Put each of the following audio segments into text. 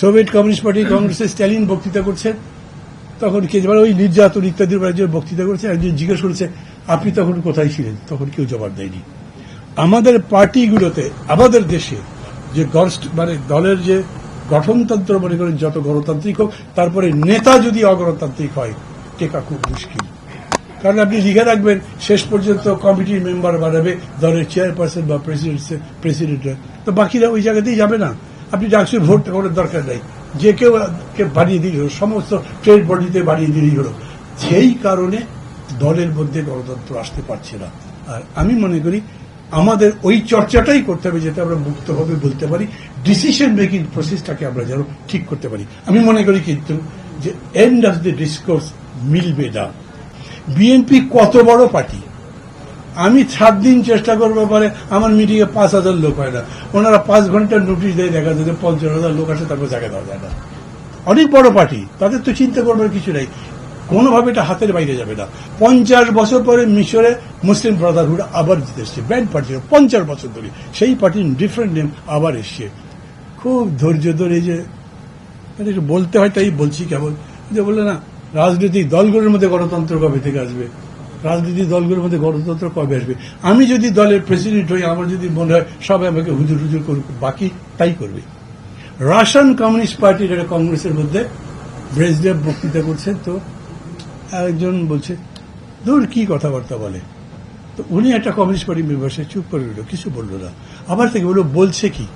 Soviet communist party কংগ্রেসের Stalin বক্তৃতা করছেন তখন কেজরিওয়াল ওই নির্যাতন ইত্যাদির উপর একজন বক্তৃতা করেছে, একজন জিজ্ঞেস করেছে, আপনি তখন কোথায় ছিলেন? তখন কেউ জবাব দেয়নি। আমাদের পার্টিগুলোতে, আমাদের দেশে যে গণস্ট- মানে দলের যে গঠনতন্ত্র মনে করেন, যত গণতান্ত্রিক হোক, তারপরে নেতা যদি অগণতান্ত্রিক হয়, টেকা খুব মুশকিল। কারণ আপনি লিখে রাখবেন, শেষ পর্যন্ত কমিটির মেম্বার বানাবে, দলের চেয়ারপারসন বা প্রেসিডেন্ট প্রেসিডেন্ট তো বাকিরা ওই জায়গাতেই যাবে না। আপনি ডাকসুর ভোট করার দরকার নেই। যে কেউ বাড়িয়ে দিলেই হলো, সমস্ত ট্রেড বডিতে বাড়িয়ে দিলেই হলো। সেই কারণে দলের মধ্যে গণতন্ত্র আসতে পারছে না। আর আমি মনে করি আমাদের ওই চর্চাটাই করতে হবে যাতে আমরা মুক্তভাবে বলতে পারি ডিসিশন মেকিং প্রসেসটাকে আমরা যেন ঠিক করতে পারি। আমি মনে করি কিন্তু যে এন্ড অফ দ্য ডিসকোর্স মিলবে না। বিএনপি কত বড় পার্টি? আমি সাত দিন চেষ্টা করব পরে আমার মিটিংয়ে পাঁচ হাজার লোক হয় না। ওনারা পাঁচ ঘণ্টার নোটিশ দেয়, দেখা যায় পঞ্চাশ হাজার লোক আসে, তারপর জায়গা দেওয়া যায় না। অনেক বড় পার্টি তাদের তো চিন্তা করবার কিছু নাই। কোনোভাবে এটা হাতের বাইরে যাবে না। পঞ্চাশ বছর পরে মিশরে মুসলিম ব্রাদারহুড আবার জিতে এসছে। ব্যান্ড পার্টি পঞ্চাশ বছর ধরে। সেই পার্টির ডিফারেন্ট নেম আবার এসছে। খুব ধৈর্য ধরে যে এটা বলতে হয় তাই বলছি কেবল। যে বললে না, রাজনৈতিক দলগুলোর মধ্যে গণতন্ত্র কবে থেকে আসবে? রাজনৈতিক দলগুলোর মধ্যে গণতন্ত্র কবে আসবে? আমি যদি দলের প্রেসিডেন্ট হই, আমার যদি মনে হয় সবাই আমাকে হুজুর হুজুর করুক, বাকি তাই করবে। রাশিয়ান কমিউনিস্ট পার্টির একটা কংগ্রেসের মধ্যে ব্রেজদেব বক্তৃতা করছেন, তো একজন বলছে দূর কি কথাবার্তা বলে? তো উনি একটা কমিউনিস্ট পার্টি মেম্বার সে চুপ করে রইল, কিছু বলল না। আবার তাকে বলল, বলছে কি?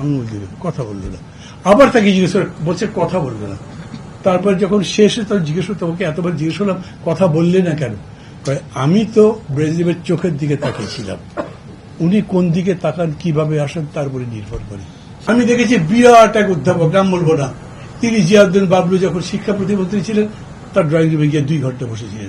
আঙুল দিল কথা বলল না। আবার তাকে জিজ্ঞেস বলছে কথা বলবে না। তারপর যখন শেষে তখন জিজ্ঞেস করতে ওকে এতবার জিজ্ঞেস করলাম, কথা বললে না কেন? আমি তো ব্রেজিলের চোখের দিকে তাকিয়েছিলাম। উনি কোন দিকে তাকান, কীভাবে আসেন, তার উপরে নির্ভর করে। আমি দেখেছি বিরাট এক অধ্যাপক, নাম বলব না। তিনি জিয়াউদ্দিন বাবলু যখন শিক্ষা প্রতিমন্ত্রী ছিলেন, তার ড্রয়িং রুমে গিয়ে দুই ঘণ্টা বসেছিলেন।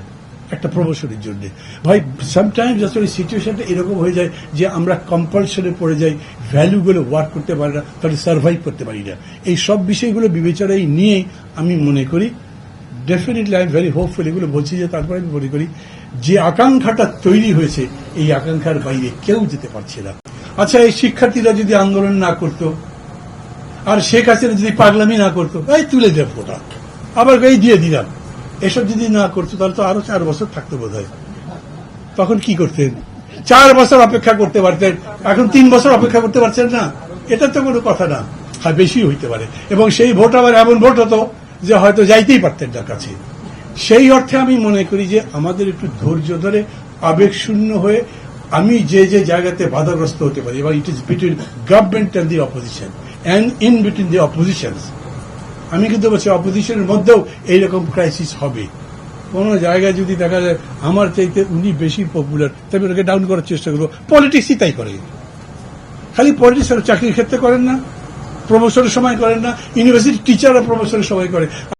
একটা প্রমোশনের জন্য। ভাই সামটাইমস আসলে সিচুয়েশনটা এরকম হয়ে যায় যে আমরা কম্পালশনে পড়ে যাই ভ্যালুগুলো ওয়ার্ক করতে পারি না, তাহলে সার্ভাইভ করতে পারি না। এই সব বিষয়গুলো বিবেচনায় নিয়ে আমি মনে করি ডেফিনেটলি আই ভেরি হোপফুল এগুলো বলছি যে তারপরে আমি মনে করি, যে আকাঙ্ক্ষাটা তৈরি হয়েছে, এই আকাঙ্ক্ষার বাইরে কেউ যেতে পারছে না। আচ্ছা এই শিক্ষার্থীরা যদি আন্দোলন না করতো, আর শেখ হাসিনা যদি পাগলামি না করতো, এই তুলে দেব ওটা। আবার এই দিয়ে দিলাম। এসব যদি না করতো, তাহলে তো আরও চার বছর থাকতো বোধ তখন কি করতেন? চার বছর অপেক্ষা করতে পারতেন। এখন তিন বছর অপেক্ষা করতে পারছেন না। এটা তো কোনো কথা না। হ্যাঁ বেশি হইতে পারে। এবং সেই ভোট আবার এমন ভোট হতো যে হয়তো যাইতেই পারতেন না কাছে। সেই অর্থে আমি মনে করি যে আমাদের একটু ধৈর্য ধরে আবেগ শূন্য হয়ে আমি যে যে জায়গাতে বাধাগ্রস্ত হতে পারি, এবং it is between government and the opposition and in between the oppositions আমি কিন্তু বলছি অপোজিশনের মধ্যেও এইরকম ক্রাইসিস হবে। কোন জায়গায় যদি দেখা যায়, আমার চাইতে উনি বেশি পপুলার তবে ওনাকে ডাউন করার চেষ্টা করব। পলিটিক্সই তাই করে। খালি পলিটিক্স চাকরির ক্ষেত্রে করেন না প্রমোশনের সময় করেন না ইউনিভার্সিটি টিচাররা প্রমোশনের সময় করে।